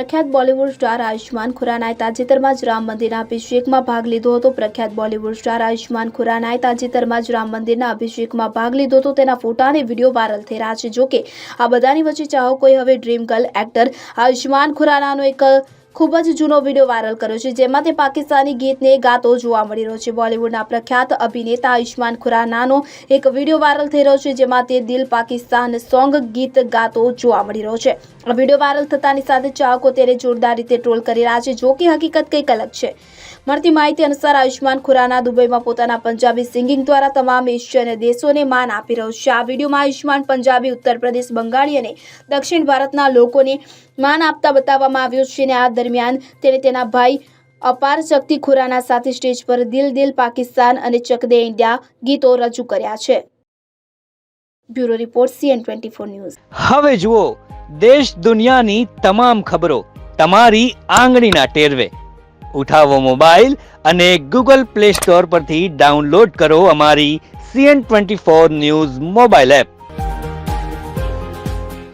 પ્રખ્યાત Bollywood star Ayushman ખુરાનાએ તાજેતરમાં જ રામ મંદિરના અભિષેકમાં ભાગ લીધો હતો. પ્રખ્યાત બોલિવૂડ સ્ટાર આયુષ્માન ખુરાનાએ તાજેતરમાં જ રામ મંદિરના અભિષેકમાં ભાગ લીધો હતો. તેના ફોટા અને વીડિયો વાયરલ થઈ રહ્યા છે જોકે આ બધાની વચ્ચે ચાહકોએ હવે ડ્રીમ ગર્લ એક્ટર આયુષ્માન ખુરાનાનો એક ખૂબ જ જૂનો વીડિયો વાયરલ કર્યો છે, જેમાં તે પાકિસ્તાની ગીતને ગાતો જોવા મળી રહ્યો છે. બોલિવૂડના પ્રખ્યાત અભિનેતા આયુષ્માન ખુરાનાનો એક વીડિયો વાયરલ થઈ રહ્યો છે, જેમાં તે દિલ પાકિસ્તાન સોંગ ગીત ગાતો જોવા મળી રહ્યો છે. વીડિયો વાયરલ થતાની સાથે ચાહકો તેને જોરદાર રીતે ટ્રોલ કરી રહ્યા છે, જો કે હકીકત કંઈક અલગ છે. મળતી માહિતી અનુસાર આયુષ્માન ખુરાના દુબઈમાં પોતાના પંજાબી સિંગિંગ દ્વારા તમામ એશિયન દેશોને માન આપી રહ્યો છે. આ વિડીયોમાં આયુષ્માન પંજાબી, ઉત્તર પ્રદેશ, બંગાળી અને દક્ષિણ ભારતના લોકોને માન આપતા બતાવવામાં આવ્યો છે અને આ દરમિયાન તેણે તેના ભાઈ અપાર શક્તિ ખુરાના સાથે સ્ટેજ પર દિલ દિલ પાકિસ્તાન અને ચકદે ઇન્ડિયા ગીતો રજૂ કર્યા છે. Bureau report CN twenty four news. હવે જુઓ, દેશ દુનિયાની તમામ ખબરો તમારી આંગળીના ટેરવે. ઉઠાવો મોબાઈલ અને ગૂગલ પ્લે સ્ટોર પરથી ડાઉનલોડ કરો અમારી CN twenty four news mobile app.